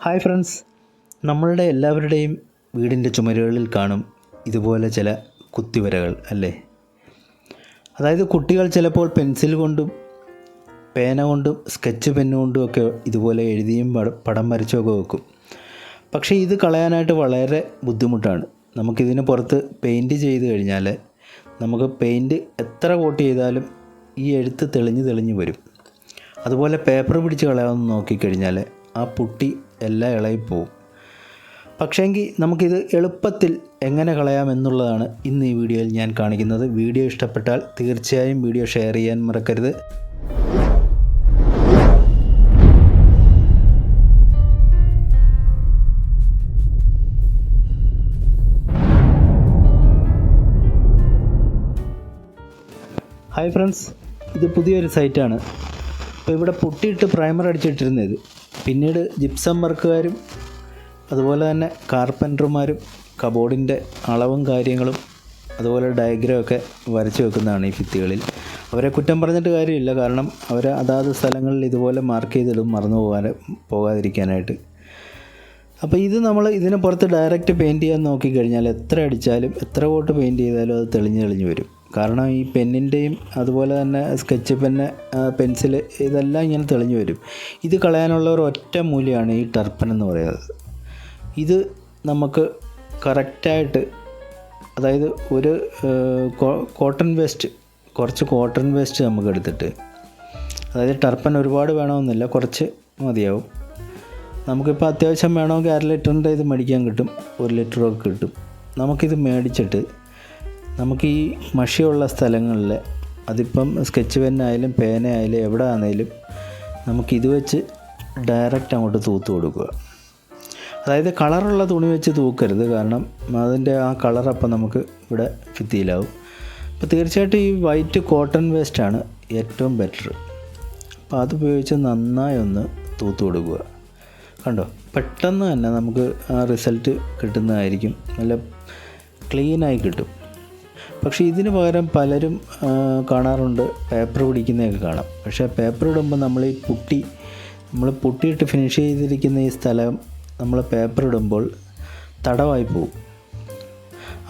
Hi friends. നമ്മളുടെ എല്ലാവരുടെയും വീടിന്റെ ചുമരുകളിൽ കാണും ഇതുപോലെ ചില കുത്തിവരകൾ അല്ലേ? അതായത് കുട്ടികൾ ചിലപ്പോൾ പെൻസിൽ കൊണ്ടും പേന കൊണ്ടും സ്കെച്ച് പെന്ന് കൊണ്ടും ഒക്കെ ഇതുപോലെ എഴുതിയും പടം വരച്ചുമൊക്കെ വെക്കും. പക്ഷേ ഇത് കളയാനായിട്ട് വളരെ ബുദ്ധിമുട്ടാണ്. നമുക്കിതിന് പുറത്ത് പെയിന്റ് ചെയ്ത് കഴിഞ്ഞാൽ നമുക്ക് പെയിന്റ് എത്ര കോട്ട് ചെയ്താലും ഈ എഴുത്ത് തെളിഞ്ഞ് തെളിഞ്ഞ് വരും. അതുപോലെ പേപ്പർ പിടിച്ച് കളയാമെന്ന് നോക്കിക്കഴിഞ്ഞാൽ ആ പുട്ടി എല്ലാം ഇളകിപ്പോവും പക്ഷേങ്കിൽ നമുക്കിത് എളുപ്പത്തിൽ എങ്ങനെ കളയാം എന്നുള്ളതാണ് ഇന്ന് ഈ വീഡിയോയിൽ ഞാൻ കാണിക്കുന്നത്. വീഡിയോ ഇഷ്ടപ്പെട്ടാൽ തീർച്ചയായും വീഡിയോ ഷെയർ ചെയ്യാൻ മറക്കരുത്. ഹായ് ഫ്രണ്ട്സ് ഇത് പുതിയൊരു സൈറ്റാണ് അപ്പോൾ ഇവിടെ പൊട്ടിയിട്ട് പ്രൈമർ അടിച്ചിട്ടിരുന്നത്. പിന്നീട് ജിപ്സം വർക്കുകാരും അതുപോലെ തന്നെ കാർപ്പന്റർമാരും കബോർഡിന്റെ അളവും കാര്യങ്ങളും അതുപോലെ ഡയഗ്രമൊക്കെ വരച്ചു വെക്കുന്നതാണ് ഈ ഭിത്തികളിൽ. അവരെ കുറ്റം പറഞ്ഞിട്ട് കാര്യമില്ല. കാരണം അവർ അതാത് സ്ഥലങ്ങളിൽ ഇതുപോലെ മാർക്ക് ചെയ്തിടും മറന്നു പോകാൻ പോകാതിരിക്കാനായിട്ട്. അപ്പോൾ ഇത് നമ്മൾ ഇതിന് പുറത്ത് ഡയറക്റ്റ് പെയിന്റ് ചെയ്യാൻ നോക്കിക്കഴിഞ്ഞാൽ എത്ര അടിച്ചാലും എത്ര കോട്ട് പെയിന്റ് ചെയ്താലും അത് തെളിഞ്ഞ് തെളിഞ്ഞ് വരും. കാരണം ഈ പെന്നിന്റെയും അതുപോലെ തന്നെ സ്കെച്ച് പെന്ന് പെൻസിൽ ഇതെല്ലാം ഇങ്ങനെ തെളിഞ്ഞു വരും. ഇത് കളയാനുള്ള ഒരു ഒറ്റ മൂല്യമാണ് ഈ ടർപ്പൻ എന്ന് പറയുന്നത്. ഇത് നമുക്ക് കറക്റ്റായിട്ട് അതായത് ഒരു കോട്ടൺ വേസ്റ്റ് കുറച്ച് കോട്ടൺ വേസ്റ്റ് നമുക്ക് എടുത്തിട്ട് അതായത് ടർപ്പൻ ഒരുപാട് വേണമെന്നില്ല കുറച്ച് മതിയാവും. നമുക്കിപ്പോൾ അത്യാവശ്യം വേണമെങ്കിൽ അര ലിറ്ററിന്റെ ഇത് മേടിക്കാൻ കിട്ടും ഒരു ലിറ്ററൊക്കെ കിട്ടും. നമുക്കിത് മേടിച്ചിട്ട് നമുക്ക് ഈ മഷിയുള്ള സ്ഥലങ്ങളിൽ അതിപ്പം സ്കെച്ച് പെന്നായാലും പേനയായാലും എവിടെ ആണെങ്കിലും നമുക്കിത് വെച്ച് ഡയറക്റ്റ് അങ്ങോട്ട് തൂത്ത് കൊടുക്കുക. അതായത് കളറുള്ള തുണി വെച്ച് തൂക്കരുത്. കാരണം അതിന്റെ ആ കളർ അപ്പം നമുക്ക് ഇവിടെ ഭിത്തിയിലാവും അപ്പോൾ തീർച്ചയായിട്ടും ഈ വൈറ്റ് കോട്ടൺ വേസ്റ്റാണ് ഏറ്റവും ബെറ്റർ അപ്പോൾ അത് ഉപയോഗിച്ച് നന്നായി ഒന്ന് തൂത്ത് കൊടുക്കുക. കണ്ടോ? പെട്ടെന്ന് തന്നെ നമുക്ക് ആ റിസൾട്ട് കിട്ടുന്നതായിരിക്കും. നല്ല ക്ലീനായി കിട്ടും. പക്ഷേ ഇതിന് പകരം പലരും കാണാറുണ്ട്. പേപ്പർ പിടിക്കുന്നതൊക്കെ കാണാം. പക്ഷേ പേപ്പർ ഇടുമ്പോൾ നമ്മൾ ഈ പുട്ടി നമ്മൾ പുട്ടിയിട്ട് ഫിനിഷ് ചെയ്തിരിക്കുന്ന ഈ സ്ഥലം നമ്മൾ പേപ്പർ ഇടുമ്പോൾ തടവായി പോകും.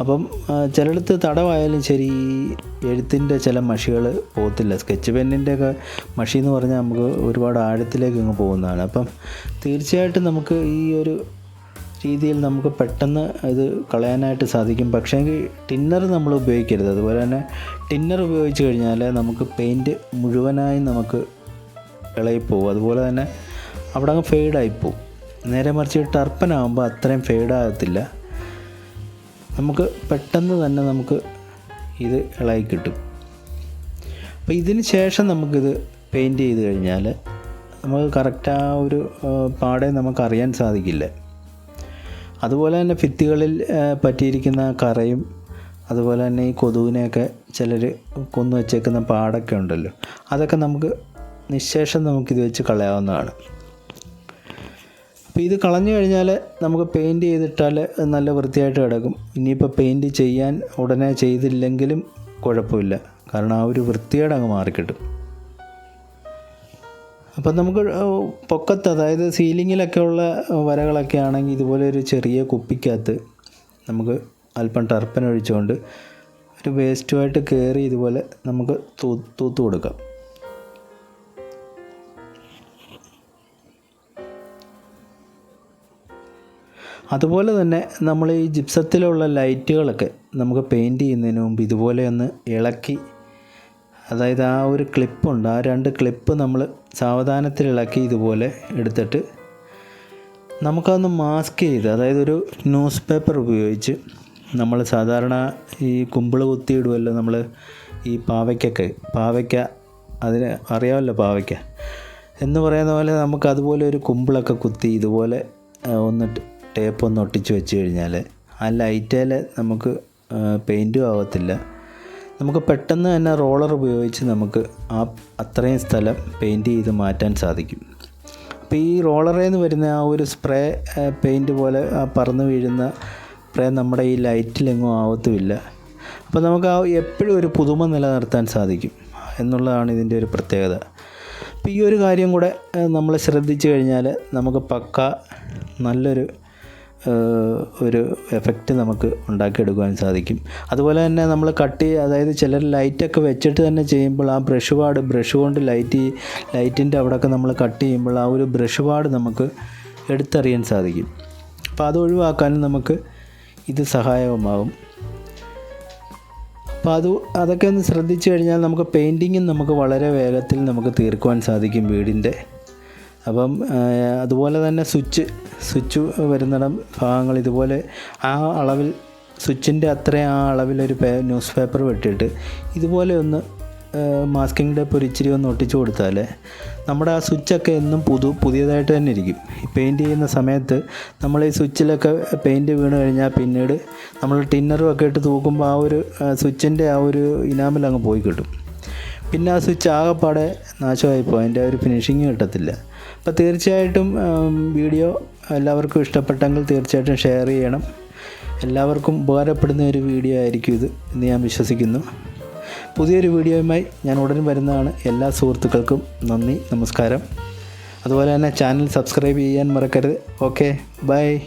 അപ്പം ചിലയിടത്ത് തടവായാലും ശരി എഴുത്തിന്റെ ചില മഷികൾ പോകത്തില്ല. സ്കെച്ച് പെന്നിന്റെ ഒക്കെ മഷി എന്ന് പറഞ്ഞാൽ നമുക്ക് ഒരുപാട് ആഴത്തിലേക്ക് അങ്ങ് പോകുന്നതാണ്. അപ്പം തീർച്ചയായിട്ടും നമുക്ക് ഈ ഒരു രീതിയിൽ നമുക്ക് പെട്ടെന്ന് ഇത് കളയാനായിട്ട് സാധിക്കും. പക്ഷേ ടിന്നർ നമ്മൾ ഉപയോഗിക്കരുത്. അതുപോലെ തന്നെ ടിന്നർ ഉപയോഗിച്ച് കഴിഞ്ഞാൽ നമുക്ക് പെയിന്റ് മുഴുവനായി നമുക്ക് ഇളകിപ്പോവും അതുപോലെ തന്നെ അവിടെ അങ്ങ് ഫെയ്ഡായിപ്പോവും നേരെ മറിച്ച് ടർപ്പനാകുമ്പോൾ അത്രയും ഫെയ്ഡാകത്തില്ല നമുക്ക് പെട്ടെന്ന് തന്നെ നമുക്ക് ഇത് ഇളകി കിട്ടും. അപ്പോൾ ഇതിന് ശേഷം നമുക്കിത് പെയിന്റ് ചെയ്ത് കഴിഞ്ഞാൽ നമുക്ക് കറക്റ്റ് ആ ഒരു പാടെ നമുക്ക് അറിയാൻ സാധിക്കില്ല. അതുപോലെ തന്നെ ഭിത്തികളിൽ പറ്റിയിരിക്കുന്ന കറയും അതുപോലെ തന്നെ ഈ കൊതുവിനെയൊക്കെ ചിലർ കൊന്നു വെച്ചേക്കുന്ന പാടൊക്കെ ഉണ്ടല്ലോ. അതൊക്കെ നമുക്ക് നിശേഷം നമുക്കിത് വെച്ച് കളയാവുന്നതാണ്. അപ്പോൾ ഇത് കളഞ്ഞു കഴിഞ്ഞാൽ നമുക്ക് പെയിന്റ് ചെയ്തിട്ടാൽ നല്ല വൃത്തിയായിട്ട് കിടക്കും. ഇനിയിപ്പോൾ പെയിന്റ് ചെയ്യാൻ ഉടനെ ചെയ്തില്ലെങ്കിലും കുഴപ്പമില്ല. കാരണം ആ ഒരു വൃത്തിയോടെ അങ്ങ് മാറിക്കിട്ടും. അപ്പം നമുക്ക് പൊക്കത്ത് അതായത് സീലിങ്ങിലൊക്കെ ഉള്ള വരകളൊക്കെ ആണെങ്കിൽ ഇതുപോലെ ഒരു ചെറിയ കുപ്പിക്കകത്ത് നമുക്ക് അല്പം ടർപ്പൻ ഒഴിച്ചുകൊണ്ട് ഒരു വേസ്റ്റുമായിട്ട് കയറി ഇതുപോലെ നമുക്ക് തൂ തൂത്ത് കൊടുക്കാം. അതുപോലെ തന്നെ നമ്മൾ ഈ ജിപ്സത്തിലുള്ള ലൈറ്റുകളൊക്കെ നമുക്ക് പെയിന്റ് ചെയ്യുന്നതിന് മുമ്പ് ഇതുപോലെ ഒന്ന് ഇളക്കി അതായത് ആ ഒരു ക്ലിപ്പുണ്ട് ആ രണ്ട് ക്ലിപ്പ് നമ്മൾ സാവധാനത്തിൽ ഇളക്കി ഇതുപോലെ എടുത്തിട്ട് നമുക്കതൊന്ന് മാസ്ക് ചെയ്ത് അതായത് ഒരു ന്യൂസ് പേപ്പർ ഉപയോഗിച്ച് നമ്മൾ സാധാരണ ഈ കുമ്പിൾ കുത്തിയിടുമല്ലോ നമ്മൾ ഈ പാവയ്ക്കൊക്കെ. പാവയ്ക്ക അതിന് അറിയാമല്ലോ പാവയ്ക്ക. എന്ന് പറയുന്ന പോലെ നമുക്ക് അതുപോലെ ഒരു കുമ്പിളൊക്കെ കുത്തി ഇതുപോലെ ഒന്ന് ടേപ്പ് ഒന്ന് ഒട്ടിച്ച് വെച്ച് കഴിഞ്ഞാൽ ആ ലൈറ്റേൽ നമുക്ക് പെയിന്റും ആവത്തില്ല. നമുക്ക് പെട്ടെന്ന് തന്നെ റോളർ ഉപയോഗിച്ച് നമുക്ക് ആ അത്രയും സ്ഥലം പെയിന്റ് ചെയ്ത് മാറ്റാൻ സാധിക്കും. അപ്പോൾ ഈ റോളറിൽ നിന്ന് വരുന്ന ആ ഒരു സ്പ്രേ പെയിന്റ് പോലെ പറന്ന് വീഴുന്ന സ്പ്രേ നമ്മുടെ ഈ ലൈറ്റിലെങ്ങും ആവത്തുമില്ല. അപ്പോൾ നമുക്ക് ആ എപ്പോഴും ഒരു പുതുമ നിലനിർത്താൻ സാധിക്കും എന്നുള്ളതാണ് ഇതിന്റെ ഒരു പ്രത്യേകത. അപ്പോൾ ഈ ഒരു കാര്യം കൂടെ നമ്മൾ ശ്രദ്ധിച്ചു കഴിഞ്ഞാൽ നമുക്ക് പക്ക നല്ലൊരു ഒരു എഫക്റ്റ് നമുക്ക് ഉണ്ടാക്കിയെടുക്കുവാൻ സാധിക്കും. അതുപോലെ തന്നെ നമ്മൾ കട്ട് അതായത് ചിലർ ലൈറ്റൊക്കെ വെച്ചിട്ട് തന്നെ ചെയ്യുമ്പോൾ ആ ബ്രഷ് പാട് ബ്രഷ് കൊണ്ട് ലൈറ്റ് ലൈറ്റിന്റെ അവിടെയൊക്കെ നമ്മൾ കട്ട് ചെയ്യുമ്പോൾ ആ ഒരു ബ്രഷ് പാട് നമുക്ക് എടുത്തറിയാൻ സാധിക്കും. അപ്പോൾ അത് ഒഴിവാക്കാനും നമുക്ക് ഇത് സഹായകമാകും. അപ്പോൾ അത് അതൊക്കെ ഒന്ന് ശ്രദ്ധിച്ചു കഴിഞ്ഞാൽ നമുക്ക് പെയിന്റിങ്ങും നമുക്ക് വളരെ വേഗത്തിൽ നമുക്ക് തീർക്കുവാൻ സാധിക്കും വീടിന്റെ. അപ്പം അതുപോലെ തന്നെ സ്വിച്ച് സ്വിച്ച് വരുന്നിടം ഭാഗങ്ങൾ ഇതുപോലെ ആ അളവിൽ സ്വിച്ചിന്റെ അത്രയും ആ അളവിലൊരു പേ ന്യൂസ് പേപ്പർ വെട്ടിയിട്ട് ഇതുപോലെ ഒന്ന് മാസ്കിംഗ് ടേപ്പ് ഒരു ഇച്ചിരി ഒന്ന് ഒട്ടിച്ചു കൊടുത്താൽ നമ്മുടെ ആ സ്വിച്ചൊക്കെ എന്നും പുതു പുതിയതായിട്ട് തന്നെ ഇരിക്കും. പെയിന്റ് ചെയ്യുന്ന സമയത്ത് നമ്മൾ ഈ സ്വിച്ചിലൊക്കെ പെയിന്റ് വീണ് കഴിഞ്ഞാൽ പിന്നീട് നമ്മൾ ടിന്നറും ഒക്കെ ഇട്ട് തൂക്കുമ്പോൾ ആ ഒരു സ്വിച്ചിന്റെ ആ ഒരു ഇനാമിൽ അങ്ങ് പോയി കിട്ടും. പിന്നെ ആ സ്വിച്ച് ആകെപ്പാടെ നാശമായി പോകും അതിന്റെ ഒരു ഫിനിഷിങ് കിട്ടത്തില്ല. അപ്പോൾ തീർച്ചയായിട്ടും വീഡിയോ എല്ലാവർക്കും ഇഷ്ടപ്പെട്ടെങ്കിൽ തീർച്ചയായിട്ടും ഷെയർ ചെയ്യണം. എല്ലാവർക്കും ഉപകാരപ്പെടുന്ന ഒരു വീഡിയോ ആയിരിക്കും ഇത് എന്ന് ഞാൻ വിശ്വസിക്കുന്നു. പുതിയൊരു വീഡിയോയുമായി ഞാൻ ഉടൻ വരുന്നതാണ്. എല്ലാ സുഹൃത്തുക്കൾക്കും നന്ദി നമസ്കാരം. അതുപോലെ തന്നെ ചാനൽ സബ്സ്ക്രൈബ് ചെയ്യാൻ മറക്കരുത്. Okay bye.